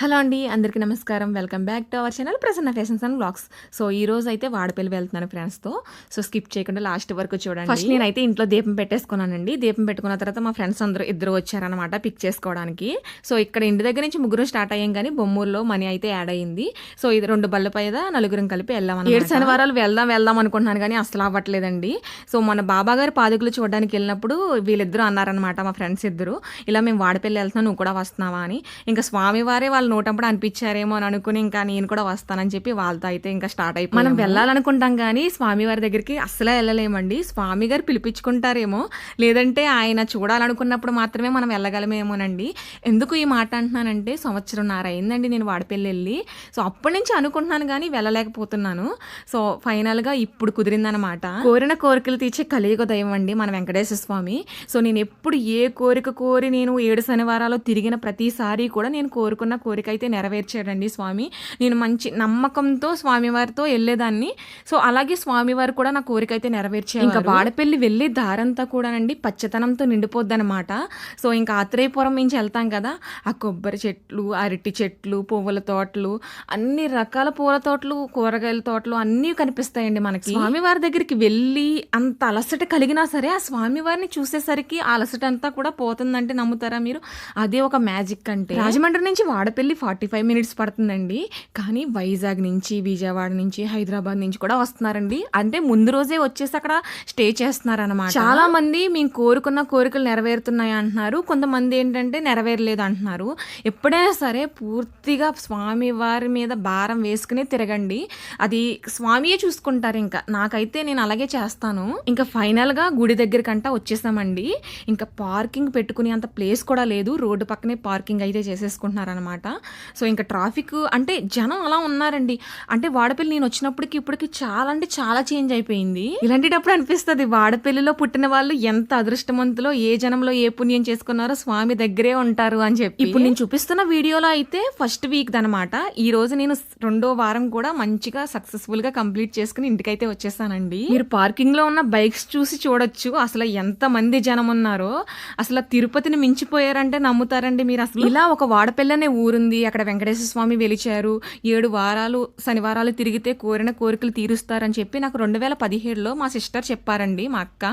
Hello అండి అందరికీ నమస్కారం. Welcome back to our channel Prasanna fashions and blogs so ఈ రోజు అయితే వాడపల్లి వెళ్తున్నాను ఫ్రెండ్స్తో సో స్కిప్ చేయకుండా లాస్ట్ వరకు చూడండి. ఫస్ట్ నేనైతే ఇంట్లో దీపం పెట్టేసుకున్నానండి. దీపం పెట్టుకున్న తర్వాత మా ఫ్రెండ్స్ అందరూ ఇద్దరు వచ్చారనమాట పిక్ చేసుకోవడానికి. సో ఇక్కడ ఇంటి దగ్గర నుంచి ముగ్గురు స్టార్ట్ అయ్యాం కానీ బొమ్మూరులో మనీ అయితే యాడ్ అయ్యింది. సో ఇది రెండు బల్ల పైద నలుగురం కలిపి వెళ్ళాం ఏడు శనివారాలు వెళ్దాం వెళ్దాం అనుకుంటున్నాను కానీ అసలు అవ్వట్లేదండి. సో మన బాబా గారి పాదుకులు చూడడానికి వెళ్ళినప్పుడు వీళ్ళిద్దరూ అన్నారనమాట మా ఫ్రెండ్స్ ఇద్దరు. ఇలా మేము వాడపల్లి వెళ్తున్నాం నువ్వు కూడా వస్తున్నావా? అని. ఇంకా స్వామివారే వాళ్ళు నోటప్పుడు అనిపించారేమో అని అనుకుని ఇంకా నేను కూడా వస్తానని చెప్పి వాళ్ళతో అయితే ఇంకా స్టార్ట్ అయిపోయి మనం వెళ్ళాలనుకుంటాం కానీ స్వామివారి దగ్గరికి అస్సలే వెళ్ళలేమండి. స్వామి గారు పిలిపించుకుంటారేమో. లేదంటే ఆయన చూడాలనుకున్నప్పుడు మాత్రమే మనం వెళ్ళగలమేమోనండి. ఎందుకు ఈ మాట అంటున్నానంటే సంవత్సరంన్నర అయిందండి నేను వాడిపల్లి వెళ్ళి సో అప్పటి నుంచి అనుకుంటున్నాను కానీ వెళ్ళలేకపోతున్నాను. సో ఫైనల్గా ఇప్పుడు కుదిరిందనమాట కోరిన కోరికలు తీర్చే కలియుగ దైవం అండి మన వెంకటేశ్వర స్వామి. సో నేను ఎప్పుడు ఏ కోరిక కోరి నేను ఏడు శనివారాలు తిరిగిన ప్రతిసారి కూడా నేను కోరుకున్న కోరిక అయితే నెరవేర్చాడండి స్వామి. నేను మంచి నమ్మకంతో స్వామివారితో వెళ్ళేదాన్ని. సో అలాగే స్వామివారు కూడా నా కోరిక అయితే నెరవేర్చారు ఇంకా వాడపల్లి వెళ్ళే దారంతా కూడానండి పచ్చతనంతో నిండిపోద్దనమాట సో ఇంకా ఆత్రేయపురం నుంచి వెళ్తాం కదా. ఆ కొబ్బరి చెట్లు అరటి చెట్లు పువ్వుల తోటలు అన్ని రకాల పూల తోటలు కూరగాయల తోటలు అన్నీ కనిపిస్తాయండి మనకి. స్వామివారి దగ్గరికి వెళ్ళి అంత అలసట కలిగినా సరే ఆ స్వామివారిని చూసేసరికి ఆ అలసట అంతా కూడా పోతుందంటే నమ్ముతారా మీరు? అదే ఒక మ్యాజిక్ అంటే. రాజమండ్రి నుంచి వాడపల్లి ఫార్టీ ఫైవ్ మినిట్స్ పడుతుందండి. కానీ వైజాగ్ నుంచి విజయవాడ నుంచి హైదరాబాద్ నుంచి కూడా వస్తున్నారండి. అంటే ముందు రోజే వచ్చేసి అక్కడ స్టే చేస్తున్నారన్నమాట. చాలా మంది మేము కోరుకున్న కోరికలు నెరవేరుతున్నాయి అంటున్నారు. కొంతమంది ఏంటంటే నెరవేరలేదు అంటున్నారు. ఎప్పుడైనా సరే పూర్తిగా స్వామి వారి మీద భారం వేసుకుని తిరగండి. అది స్వామియే చూసుకుంటారు ఇంకా. నాకైతే నేను అలాగే చేస్తాను. ఇంకా ఫైనల్గా గుడి గుడి దగ్గరకంట వచ్చేసామండి. ఇంకా పార్కింగ్ పెట్టుకునే అంత ప్లేస్ కూడా లేదు. రోడ్డు పక్కనే పార్కింగ్ అయితే చేసేసుకుంటున్నారనమాట సో ఇంకా ట్రాఫిక్ అంటే జనం అలా ఉన్నారండి. అంటే వాడపల్లి నేను వచ్చినప్పటికి ఇప్పటికి చాలా అంటే చాలా చేంజ్ అయిపోయింది. ఇలాంటిటప్పుడు అనిపిస్తుంది వాడపల్లిలో పుట్టిన వాళ్ళు ఎంత అదృష్టవంతులో ఏ జనంలో ఏ పుణ్యం చేసుకున్నారో స్వామి దగ్గరే ఉంటారు అని చెప్పి. ఇప్పుడు నేను చూపిస్తున్న వీడియోలో అయితే ఫస్ట్ వీక్ అనమాట ఈ రోజు నేను రెండో వారం కూడా మంచిగా సక్సెస్ఫుల్గా కంప్లీట్ చేసుకుని ఇంటికైతే వచ్చేసానండి. మీరు పార్కింగ్లో ఉన్న బైక్స్ చూసి చూడొచ్చు అసలు ఎంత మంది జనం ఉన్నారో. అసలు తిరుపతిని మించిపోయారంటే నమ్ముతారండి మీరు అసలు. ఇలా ఒక వాడపల్లి అనే ఉంటుంది అక్కడ వెంకటేశ్వర స్వామి వెలిచారు. ఏడు వారాలు శనివారాలు తిరిగితే కోరిన కోరికలు తీరుస్తారని చెప్పి నాకు రెండు వేల పదిహేడులో మా సిస్టర్ చెప్పారండి మా అక్క.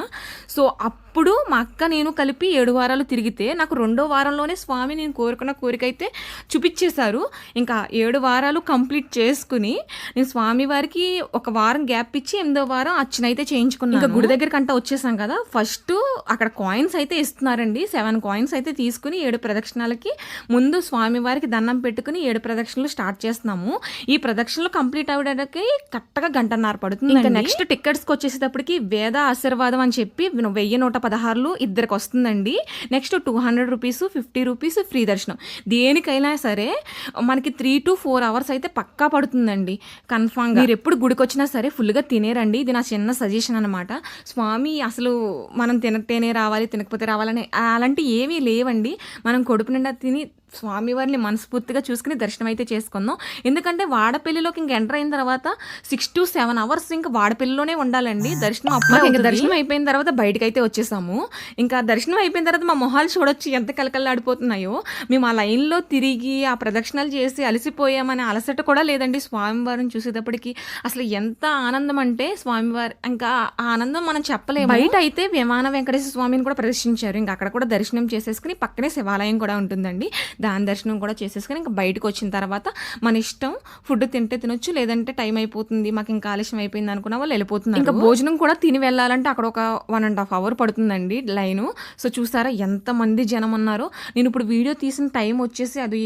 సో అప్పుడు మా అక్క నేను కలిపి ఏడు వారాలు తిరిగితే నాకు రెండో వారంలోనే స్వామి నేను కోరుకున్న కోరిక అయితే చూపించేశారు. ఇంకా ఏడు వారాలు కంప్లీట్ చేసుకుని నేను స్వామి వారికి ఒక వారం గ్యాప్ ఇచ్చి ఎనిమిదో వారం అర్చన అయితే చేయించుకున్నాను. ఇంకా గుడి దగ్గర కంట వచ్చేసాం కదా ఫస్ట్ అక్కడ కాయిన్స్ అయితే ఇస్తున్నారండి. సెవెన్ కాయిన్స్ అయితే తీసుకుని ఏడు ప్రదక్షిణాలకి ముందు స్వామి వారికి దండం పెట్టుకుని ఏడు ప్రదక్షిణలు స్టార్ట్ చేస్తున్నాము. ఈ ప్రదక్షిణలు కంప్లీట్ అవ్వడానికి కరెక్ట్గా గంటన్నర పడుతుంది ఇంకా నెక్స్ట్ టికెట్స్కి వచ్చేసేటప్పటికి వేద ఆశీర్వాదం అని చెప్పి వెయ్యి నూట పదహారులు ఇద్దరికి వస్తుందండి next two hundred rupees fifty rupees free దర్శనం. దేనికైనా సరే మనకి త్రీ టు ఫోర్ అవర్స్ అయితే పక్కా పడుతుందండి. కన్ఫామ్ మీరు ఎప్పుడు గుడికి వచ్చినా సరే ఫుల్గా తినేరండి. ఇది నా చిన్న సజెషన్ అనమాట స్వామి అసలు మనం తినటేనే రావాలి తినకపోతే రావాలని అలాంటి ఏమీ లేవండి. మనం కొడుపు నిండా తిని స్వామివారిని మనస్ఫూర్తిగా చూసుకుని దర్శనం అయితే చేసుకుందాం ఎందుకంటే వాడపల్లిలోకి ఇంక ఎంటర్ అయిన తర్వాత సిక్స్ టు సెవెన్ అవర్స్ ఇంకా వాడపల్లిలోనే ఉండాలండి. దర్శనం అప్పుడు ఇంకా దర్శనం అయిపోయిన తర్వాత బయటకు అయితే వచ్చేసాము. ఇంకా దర్శనం అయిపోయిన తర్వాత మా మొహాలు చూడొచ్చు ఎంత కలకల్లాడిపోతున్నాయో. మేము ఆ లైన్లో తిరిగి ఆ ప్రదక్షిణలు చేసి అలసిపోయామనే అలసట కూడా లేదండి స్వామివారిని చూసేటప్పటికి. అసలు ఎంత ఆనందం అంటే స్వామివారి ఇంకా ఆ ఆనందం మనం చెప్పలేము. బయట అయితే విమాన వెంకటేశ్వర స్వామిని కూడా ప్రదర్శించారు. ఇంకా అక్కడ కూడా దర్శనం చేసేసుకుని పక్కనే శివాలయం కూడా ఉంటుందండి. దాని దర్శనం కూడా చేసేసుకుని ఇంకా బయటకు వచ్చిన తర్వాత మన ఇష్టం ఫుడ్ తింటే తినొచ్చు లేదంటే టైం అయిపోతుంది మాకు ఇంకా ఆలస్యం అయిపోయింది అనుకున్న వాళ్ళు వెళ్ళిపోతున్నారు. ఇంకా భోజనం కూడా తిని వెళ్ళాలంటే అక్కడ ఒక వన్ అండ్ హాఫ్ అవర్ పడుతుందండి లైన్. సో చూసారా ఎంత మంది జనం ఉన్నారో. నేను ఇప్పుడు వీడియో తీసిన టైం వచ్చేసి అది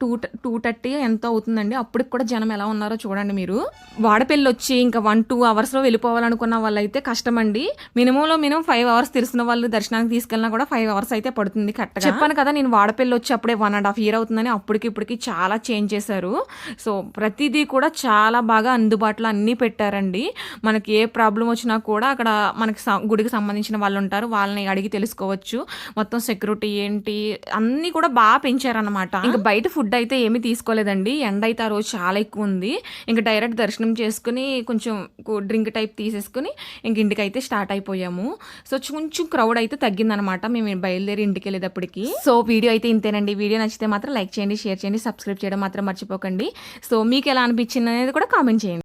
టూ టూ థర్టీ ఎంతో అవుతుందండి? అప్పటికి కూడా జనం ఎలా ఉన్నారో చూడండి మీరు. వాడపల్లి వచ్చి ఇంకా వన్ టూ అవర్స్లో వెళ్ళిపోవాలనుకున్న వాళ్ళైతే కష్టం అండి మినిమంలో మినిమం ఫైవ్ అవర్స్ తెలిసిన వాళ్ళు దర్శనానికి తీసుకెళ్ళినా కూడా ఫైవ్ అవర్స్ అయితే పడుతుంది కరెక్ట్ చెప్పాను కదా నేను వాడపల్లి వచ్చి అప్పుడే వన్ అండ్ హాఫ్ ఇయర్ అవుతుందని అప్పటికి ఇప్పటికి చాలా చేంజ్ చేశారు. సో ప్రతిదీ కూడా చాలా బాగా అందుబాటులో అన్నీ పెట్టారండి. మనకి ఏ ప్రాబ్లం వచ్చినా కూడా అక్కడ మనకి గుడికి సంబంధించిన వాళ్ళు ఉంటారు. వాళ్ళని అడిగి తెలుసుకోవచ్చు. మొత్తం సెక్యూరిటీ ఏంటి? అన్నీ కూడా బాగా పెంచారనమాట ఇంకా బయట ఫుడ్ అయితే ఏమీ తీసుకోలేదండి. ఎండ అయితే ఆ రోజు చాలా ఎక్కువ ఉంది. ఇంకా డైరెక్ట్ దర్శనం చేసుకుని కొంచెం డ్రింక్ టైప్ తీసేసుకుని ఇంక ఇంటికి అయితే స్టార్ట్ అయిపోయాము. సో కొంచెం క్రౌడ్ అయితే తగ్గిందనమాట మేము బయలుదేరి ఇంటికి వెళ్ళేటప్పటికి. సో వీడియో అయితే ఇంతేనండి. వీడియో నచ్చితే మాత్రం లైక్ చేయండి షేర్ చేయండి సబ్స్క్రైబ్ చేయడం మాత్రం మర్చిపోకండి. సో మీకు ఎలా అనిపించింది అనేది కూడా కామెంట్ చేయండి.